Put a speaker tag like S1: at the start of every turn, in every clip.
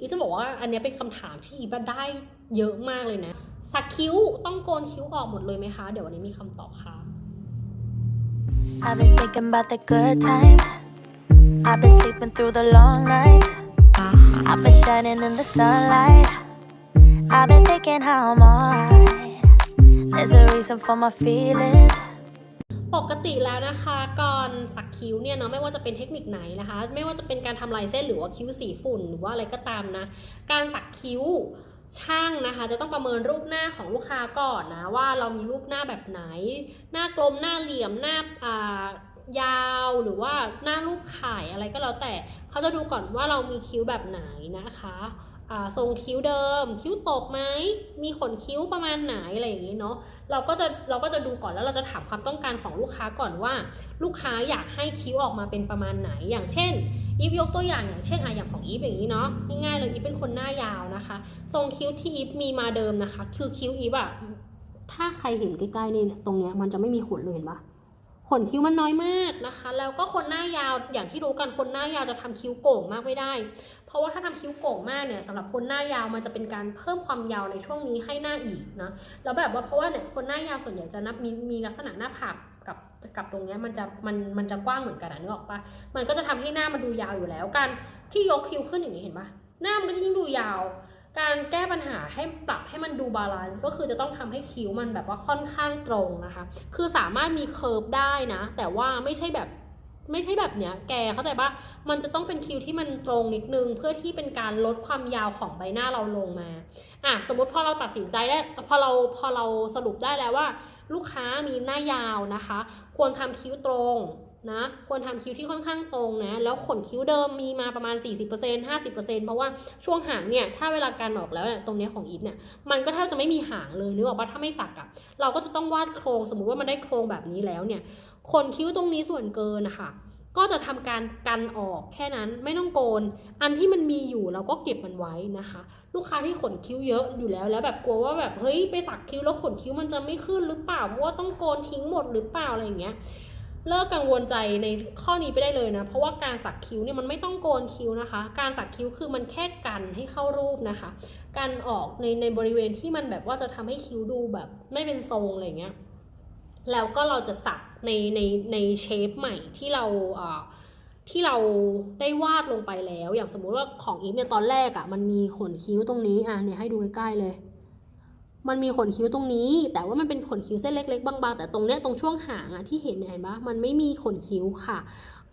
S1: อีฟจะบอกว่าอันเนี้ยเป็นคำถามที่อีฟได้เยอะมากเลยนะ สักคิ้วต้องโกนคิ้วออกหมดเลยไหมคะ เดี๋ยววันนี้มีคำตอบค่ะ
S2: I've been thinking about the good times. I've been sleeping through the long nights. I've been shining in the sunlight. I've been thinking how I'm alright. There's a reason for my feelings.
S1: ปกติแล้วนะคะก่อนสักคิ้วเนี่ยเนาะไม่ว่าจะเป็นเทคนิคไหนนะคะ ไม่ว่าจะเป็นการทำลายเส้นหรือว่าคิ้วสีฝุ่นหรือว่าอะไรก็ตามนะ การสักคิ้วช่างนะคะ จะต้องประเมินรูปหน้าของลูกค้าก่อนนะว่าเรามีรูปหน้าแบบไหน หน้ากลมหน้าเหลี่ยมหน้า ยาวหรือว่าหน้ารูปไข่อะไรก็แล้วแต่เขาจะดูก่อนว่าเรามีคิ้วแบบไหนนะคะทรงคิ้วเดิม คิ้วตกไหมมีขนคิ้วประมาณไหนอะไรอย่างนี้เนาะเราก็จะเราก็จะดูก่อนแล้วเราจะถามความต้องการของลูกค้าก่อนว่า ลูกค้าอยากให้คิ้วออกมาเป็นประมาณไหน อย่างเช่นอีฟยกตัวอย่างอย่างเช่นอะอย่างของอีฟอย่างนี้เนาะง่ายๆเลยอีฟเป็นคนหน้ายาวนะคะ ทรงคิ้วที่อีฟมีมาเดิมนะคะ คือคิ้วอีฟอะถ้าใครเห็นใกล้ๆนี่ตรงเนี้ยมันจะไม่มีขนเลยเห็นปะ ขนคิ้วมันน้อยมากนะคะ แล้วก็คนหน้ายาวอย่างที่รู้กันคนหน้ายาวจะทำคิ้วโก่งมากไม่ได้ เพราะว่าถ้าทำคิ้วโก่งมากเนี่ยสำหรับคนหน้ายาวมันจะเป็นการเพิ่มความยาวในช่วงนี้ให้หน้าอีกนะแล้วแบบว่าเพราะว่าเนี่ยคนหน้ายาวส่วนใหญ่จะนับมีมีลักษณะหน้าผากกับกับตรงเนี้ยมันจะมันมันจะกว้างเหมือนกันอะนึกออกปะมันก็จะทำให้หน้ามันดูยาวอยู่แล้วการที่ยกคิ้วขึ้นอย่างนี้เห็นปะหน้ามันก็จะยิ่งดูยาว การแก้ปัญหาให้ปรับให้มันดูบาลานซ์ก็คือจะต้องทำให้คิ้วมันแบบว่าค่อนข้างตรงนะคะ คือสามารถมีเคิร์ฟได้นะ แต่ว่าไม่ใช่แบบไม่ใช่แบบเนี้ยแกเข้าใจปะมันจะต้องเป็นคิ้วที่มันตรงนิดนึง เพื่อที่เป็นการลดความยาวของใบหน้าเราลงมา อะสมมติพอเราตัดสินใจได้พอเราพอเราสรุปได้แล้วว่า ลูกค้ามีหน้ายาวนะคะ ควรทำคิ้วตรง นะควรทำคิ้วที่ค่อนข้างตรงนะ แล้วขนคิ้วเดิมมีมาประมาณ 40% 50%เพราะว่าช่วงหางเนี่ย ถ้าเวลาการออกแล้วเนี่ยตรงเนี้ยของอีฟเนี่ย มันก็แทบจะไม่มีหางเลยนึกออกปะถ้าไม่สักอะเราก็จะต้องวาดโครงสมมุติว่ามันได้โครงแบบนี้แล้วเนี่ยขนคิ้วตรงนี้ส่วนเกินนะคะก็จะทำการกันออกแค่นั้นไม่ต้องโกน อันที่มันมีอยู่เราก็เก็บมันไว้นะคะ ลูกค้าที่ขนคิ้วเยอะอยู่แล้วแล้วแบบกลัวว่าแบบเฮ้ยไปสักคิ้วแล้วขนคิ้วมันจะไม่ขึ้นหรือเปล่าเพราะว่าต้องโกนทิ้งหมดหรือเปล่าอะไรอย่างเงี้ย เลิกกังวลใจในข้อนี้ไปได้เลยนะ เพราะว่าการสักคิ้วเนี่ยมันไม่ต้องโกนคิ้วนะคะ การสักคิ้วคือมันแค่กันให้เข้ารูปนะคะการออกในในบริเวณที่มันแบบว่าจะทำให้คิ้วดูแบบไม่เป็นทรงอะไรเงี้ย แล้วก็เราจะสักในในในเชฟใหม่ที่เราเอ่อที่เราได้วาดลงไปแล้ว อย่างสมมุติว่าของอีฟเนี่ยตอนแรกอะ่ะมันมีขนคิ้วตรงนี้อะเนี่ยให้ดูใกล้ๆเลย มันมีขนคิ้วตรงนี้ แต่ว่ามันเป็นขนคิ้วเส้นเล็ก ๆ บางๆ แต่ตรงเนี้ยตรงช่วงหางอะที่เห็นเห็นปะมันไม่มีขนคิ้วค่ะ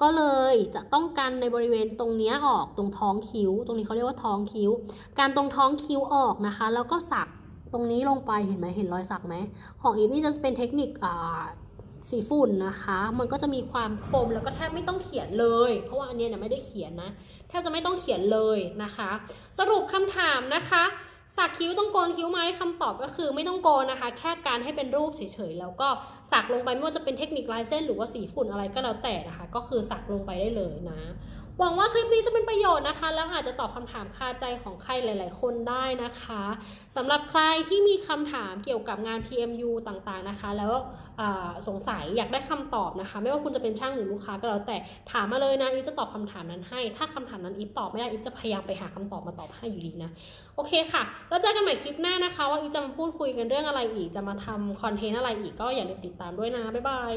S1: ก็เลยจะต้องกันในบริเวณตรงเนี้ยออกตรงท้องคิ้ว ตรงนี้เขาเรียกว่าท้องคิ้ว การตรงท้องคิ้วออกนะคะ แล้วก็สักตรงนี้ลงไปเห็นไหมเห็นรอยสักไหมของอีฟนี่จะเป็นเทคนิคอ่าสีฝุ่นนะคะ มันก็จะมีความคมแล้วก็แทบไม่ต้องเขียนเลย เพราะว่าอันเนี้ยเนี่ยไม่ได้เขียนนะ แทบจะไม่ต้องเขียนเลยนะคะ สรุปคำถามนะคะ สักคิ้วต้องโกนคิ้วไหมคำตอบก็คือไม่ต้องโกนนะคะ แค่การให้เป็นรูปเฉยๆแล้วก็สักลงไปไม่ว่าจะเป็นเทคนิคลายเส้นหรือว่าสีฝุ่นอะไรก็แล้วแต่นะคะ ก็คือสักลงไปได้เลยนะ หวังว่าคลิปนี้จะเป็นประโยชน์นะคะ แล้วอาจจะตอบคำถามคาใจของใครหลาย ๆ คนได้นะคะสำหรับใครที่มีคำถามเกี่ยวกับงาน PMU ต่าง ๆ นะคะ แล้วสงสัยอยากได้คำตอบนะคะ ไม่ว่าคุณจะเป็นช่างหรือลูกค้าก็แล้วแต่ถามมาเลยนะอีฟจะตอบคำถามนั้นให้ ถ้าคำถามนั้นอีฟตอบไม่ได้อีฟจะพยายามไปหาคำตอบมาตอบให้อยู่ดีนะโอเคค่ะแล้วเจอกันใหม่คลิปหน้านะคะ ว่าอีฟจะมาพูดคุยกันเรื่องอะไรอีกจะมาทำคอนเทนต์อะไรอีกก็อย่าลืมติดตามด้วยนะบ๊ายบาย